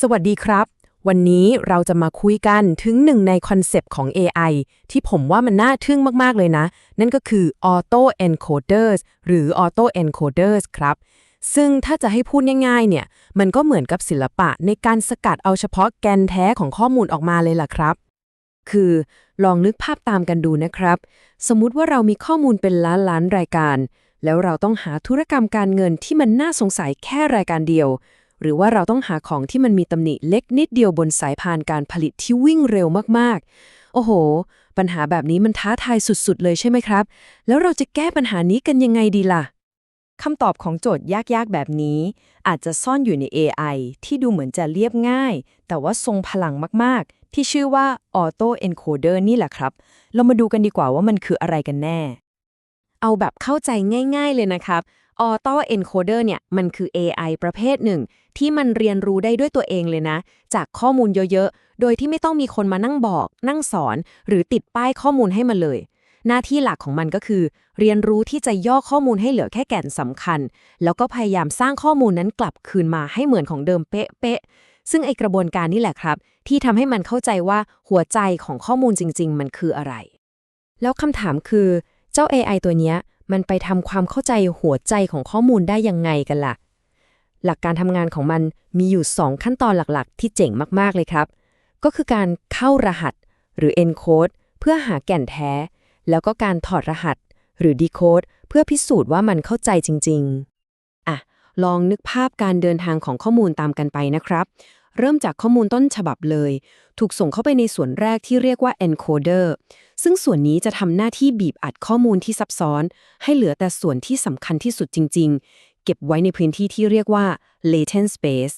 สวัสดีครับ วันนี้เราจะมาคุยกันถึงหนึ่งในคอนเซปต์ของ AI ที่ผมว่ามันน่าทึ่งมาก ๆ เลยนะ นั่นก็คือ Auto Encoders หรือ Auto Encoders ครับ ซึ่งถ้าจะให้พูดง่าย ๆ เนี่ย มันก็เหมือนกับศิลปะในการสกัดเอาเฉพาะแกนแท้ของข้อมูลออกมาเลยล่ะครับ คือลองนึกภาพตามกันดูนะครับ สมมุติว่าเรามีข้อมูลเป็นล้านล้านรายการ แล้วเราต้องหาธุรกรรมการเงินที่มันน่าสงสัยแค่รายการเดียว หรือว่าเราต้องหาของที่มันมีตำหนิเล็กนิดเดียวบนสายพานการผลิตที่วิ่งเร็วมากๆ โอ้โห ปัญหาแบบนี้มันท้าทายสุดๆ เลยใช่ไหมครับ แล้วเราจะแก้ปัญหานี้กันยังไงดีล่ะคำตอบของโจทย์ยากๆ แบบนี้ อาจจะซ่อนอยู่ใน AI ที่ดูเหมือนจะเรียบง่าย แต่ว่าทรงพลังมากๆ ที่ชื่อว่า Auto Encoder นี่แหละครับ เรามาดูกันดีกว่าว่ามันคืออะไรกันแน่ เอาแบบเข้าใจง่าย ๆ เลยนะครับ Auto Encoder เนี่ยมันคือ AI ประเภทหนึ่ง ที่มันเรียนรู้ได้ด้วยตัวเองเลยนะ จากข้อมูลเยอะๆ โดยที่ไม่ต้องมีคนมานั่งบอก นั่งสอน หรือติดป้ายข้อมูลให้มันเลย หน้าที่หลักของมันก็คือ เรียนรู้ที่จะย่อข้อมูลให้เหลือแค่แก่นสำคัญ แล้วก็พยายามสร้างข้อมูลนั้นกลับคืนมาให้เหมือนของเดิมเป๊ะๆซึ่งไอกระบวนการนี่แหละครับ ที่ทำให้มันเข้าใจว่าหัวใจของข้อมูลจริง ๆ มันคืออะไร แล้วคำถามคือ เจ้า AI ตัวเนี้ย มันไปทำความเข้าใจหัวใจของข้อมูลได้ยังไงกันล่ะ หลักการทำงานของมันมีอยู่ 2 ขั้นตอนหลักๆ ที่เจ๋งมากๆเลยครับ ก็คือการเข้ารหัส หรือ encode เพื่อหาแก่นแท้ แล้วก็การถอดรหัส หรือ decode เพื่อพิสูจน์ว่ามันเข้าใจจริง ๆ อะ ลองนึกภาพการเดินทางของข้อมูลตามกันไปนะครับ เริ่มจากข้อมูลต้นฉบับเลย ถูกส่งเข้าไปในส่วนแรกที่เรียกว่า encoder ซึ่งส่วนนี้จะทำหน้าที่บีบอัดข้อมูลที่ซับซ้อน ให้เหลือแต่ส่วนที่สำคัญที่สุดจริง ๆ เก็บไว้ในพื้นที่ที่เรียกว่า latent space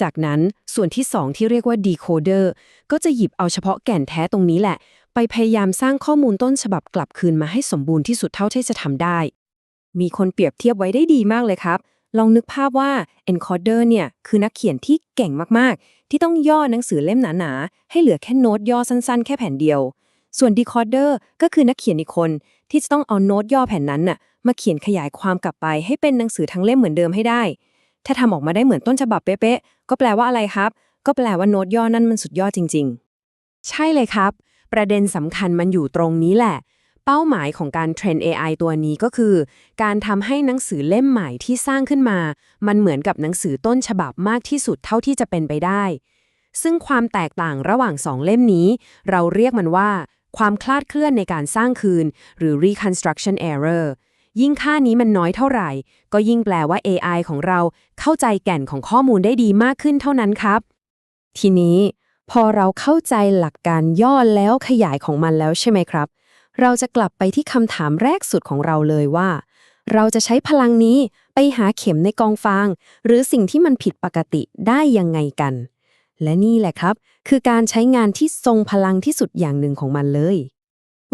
จากนั้นส่วนที่ 2 ที่เรียกว่า decoder ก็จะหยิบเอาเฉพาะแก่นแท้ตรงนี้แหละ ไปพยายามสร้างข้อมูลต้นฉบับกลับคืนมาให้สมบูรณ์ที่สุดเท่าที่จะทำได้ มีคนเปรียบเทียบไว้ได้ดีมากเลยครับ ลองนึกภาพว่า encoder เนี่ยคือนักเขียนที่เก่งมากๆ ที่ต้องย่อหนังสือเล่มหนาๆ ให้เหลือแค่โน้ตย่อสั้นๆ แค่แผ่นเดียว ส่วน decoder ก็คือนักเขียนอีกคน ที่จะต้องเอาโน้ตย่อแผ่นนั้นน่ะมาเขียนขยายความกลับไป ให้เป็นหนังสือทั้งเล่มเหมือนเดิมให้ได้ ถ้าทำออกมาได้เหมือนต้นฉบับเป๊ะๆ ก็แปลว่าอะไรครับ ก็แปลว่าโน้ตย่อนั่นมันสุดยอดจริง ๆ ใช่เลยครับ ประเด็นสำคัญมันอยู่ตรงนี้แหละ เป้าหมายของการเทรน AI ตัวนี้ก็คือ การทำให้หนังสือเล่มใหม่ที่สร้างขึ้นมา มันเหมือนกับหนังสือต้นฉบับมากที่สุดเท่าที่จะเป็นไปได้ ซึ่งความแตกต่างระหว่างสองเล่มนี้ เราเรียกมันว่า ความคลาดเคลื่อนในการสร้างคืน หรือ reconstruction error ยิ่งค่านี้มันน้อยเท่าไหร่ ก็ยิ่งแปลว่า AI ของเราเข้าใจแก่นของข้อมูลได้ดีมากขึ้นเท่านั้นครับ ทีนี้ พอเราเข้าใจหลักการย่อแล้วขยายของมันแล้วใช่ไหมครับ เราจะกลับไปที่คำถามแรกสุดของเราเลยว่า เราจะใช้พลังนี้ไปหาเข็มในกองฟาง หรือสิ่งที่มันผิดปกติได้ยังไงกัน และนี่แหละครับ คือการใช้งานที่ทรงพลังที่สุดอย่างหนึ่งของมันเลย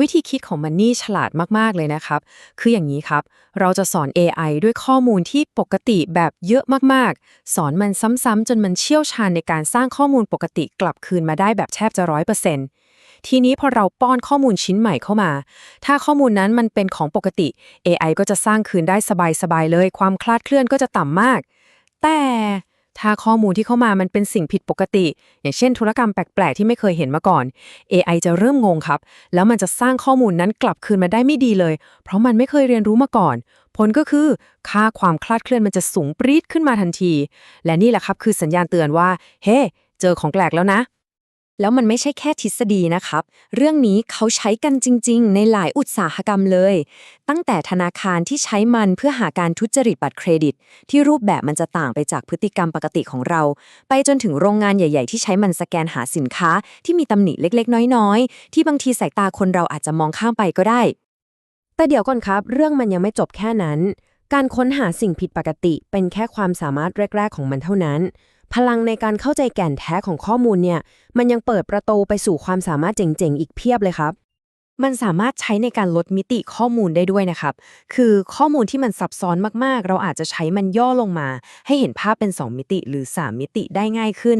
วิธีคิดของมันนี่ฉลาดมากๆเลยนะครับ คืออย่างนี้ครับ เราจะสอน AI ด้วยข้อมูลที่ปกติแบบเยอะมากๆ สอนมันซ้ำๆจนมันเชี่ยวชาญในการสร้างข้อมูลปกติกลับคืนมาได้แบบแทบจะร้อยเปอร์เซ็นต์ นี้พอเราป้อนข้อมูลชิ้นใหม่เข้ามา ถ้าข้อมูลนั้นมันเป็นของปกติ AI ก็จะสร้างคืนได้สบายๆเลย ความคลาดเคลื่อนก็จะต่ำมาก แต่ถ้าข้อมูลที่เข้ามามันเป็นสิ่งผิดปกติ อย่างเช่น ธุรกรรมแปลก ๆ ที่ไม่เคยเห็นมาก่อน AI จะเริ่มงงครับ แล้วมันจะสร้างข้อมูลนั้นกลับคืนมาได้ไม่ดีเลย เพราะมันไม่เคยเรียนรู้มาก่อน ผลก็คือ ค่าความคลาดเคลื่อนมันจะสูงปรี๊ดขึ้นมาทันที และนี่แหละครับคือสัญญาณเตือนว่า เฮ้เจอของแปลกแล้วนะ แล้วมันไม่ใช่แค่ทฤษฎีนะครับ เรื่องนี้เขาใช้กันจริง ๆ ในหลายอุตสาหกรรมเลย ตั้งแต่ธนาคารที่ใช้มันเพื่อหาการทุจริตบัตรเครดิต ที่รูปแบบมันจะต่างไปจากพฤติกรรมปกติของเรา ไปจนถึงโรงงานใหญ่ ๆ ที่ใช้มันสแกนหาสินค้า ที่มีตำหนิเล็ก ๆ น้อย ๆ ที่บางทีสายตาคนเราอาจจะมองข้ามไปก็ได้ แต่เดี๋ยวก่อนครับ เรื่องมันยังไม่จบแค่นั้น การค้นหาสิ่งผิดปกติ เป็นแค่ความสามารถแรก ๆ ของมันเท่านั้น พลังในการเข้าใจแก่นแท้ของข้อมูลเนี่ย มันยังเปิดประตูไปสู่ความสามารถเจ๋งๆ อีกเพียบเลยครับ มันสามารถใช้ในการลดมิติข้อมูลได้ด้วยนะครับ คือข้อมูลที่มันซับซ้อนมากๆ เราอาจจะใช้มันย่อลงมา ให้เห็นภาพเป็น 2 มิติหรือ 3 มิติได้ง่ายขึ้น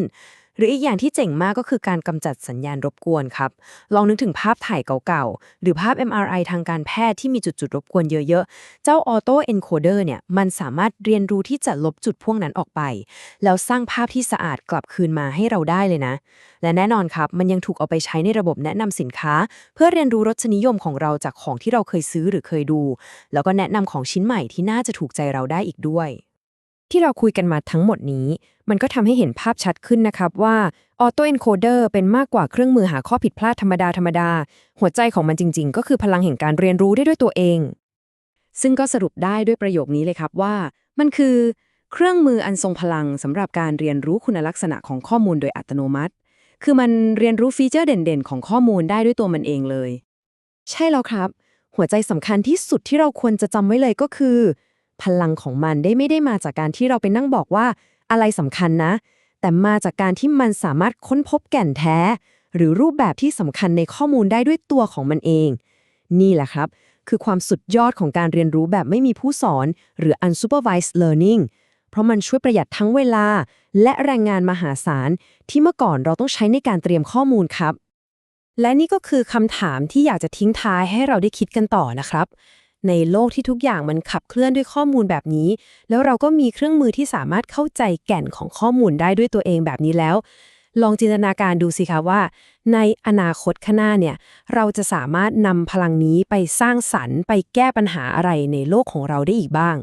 หรืออีกอย่างที่เจ๋งมากก็คือการกำจัดสัญญาณรบกวนครับ ลองนึกถึงภาพถ่ายเก่าๆ หรือภาพ MRI ทางการแพทย์ที่มีจุดๆ รบกวนเยอะๆ เจ้า Auto Encoder เนี่ย มันสามารถเรียนรู้ที่จะลบจุดพวกนั้นออกไป แล้วสร้างภาพที่สะอาดกลับคืนมาให้เราได้เลยนะ และแน่นอนครับ มันยังถูกเอาไปใช้ในระบบแนะนำสินค้า เพื่อเรียนรู้รสนิยมของเราจากของที่เราเคยซื้อหรือเคยดู แล้วก็แนะนำของชิ้นใหม่ที่น่าจะถูกใจเราได้อีกด้วย ที่เราคุยกันมาทั้งหมดนี้ มันก็ทำให้เห็นภาพชัดขึ้นนะครับว่า Auto Encoder เป็นมากกว่าเครื่องมือหาข้อผิดพลาดธรรมดาธรรมดา หัวใจของมันจริง ๆ ก็คือพลังแห่งการเรียนรู้ได้ด้วยตัวเอง ซึ่งก็สรุปได้ด้วยประโยคนี้เลยครับว่า มันคือเครื่องมืออันทรงพลังสำหรับการเรียนรู้คุณลักษณะของข้อมูลโดยอัตโนมัติ คือมันเรียนรู้ฟีเจอร์เด่นๆ ของข้อมูลได้ด้วยตัวมันเองเลย ใช่แล้วครับ หัวใจสำคัญที่สุดที่เราควรจะจำไว้เลยก็คือ พลังของมันได้ไม่ได้มาจากการที่เราไปนั่งบอกว่า อะไรสำคัญนะ แต่มาจากการที่มันสามารถค้นพบแก่นแท้ หรือรูปแบบที่สำคัญในข้อมูลได้ด้วยตัวของมันเอง นี่แหละครับ คือความสุดยอดของการเรียนรู้แบบไม่มีผู้สอน หรือ unsupervised learning เพราะมันช่วยประหยัดทั้งเวลา และแรงงานมหาศาล ที่เมื่อก่อนเราต้องใช้ในการเตรียมข้อมูลครับ และนี่ก็คือคำถามที่อยากจะทิ้งท้ายให้เราได้คิดกันต่อนะครับ ในโลกที่ทุกอย่างมันขับเคลื่อนด้วยข้อมูลแบบนี้ แล้วเราก็มีเครื่องมือที่สามารถเข้าใจแก่นของข้อมูลได้ด้วยตัวเองแบบนี้แล้ว ลองจินตนาการดูสิคะว่า ในอนาคตข้างหน้าเนี่ย เราจะสามารถนำพลังนี้ไปสร้างสรรค์ ไปแก้ปัญหาอะไรในโลกของเราได้อีกบ้าง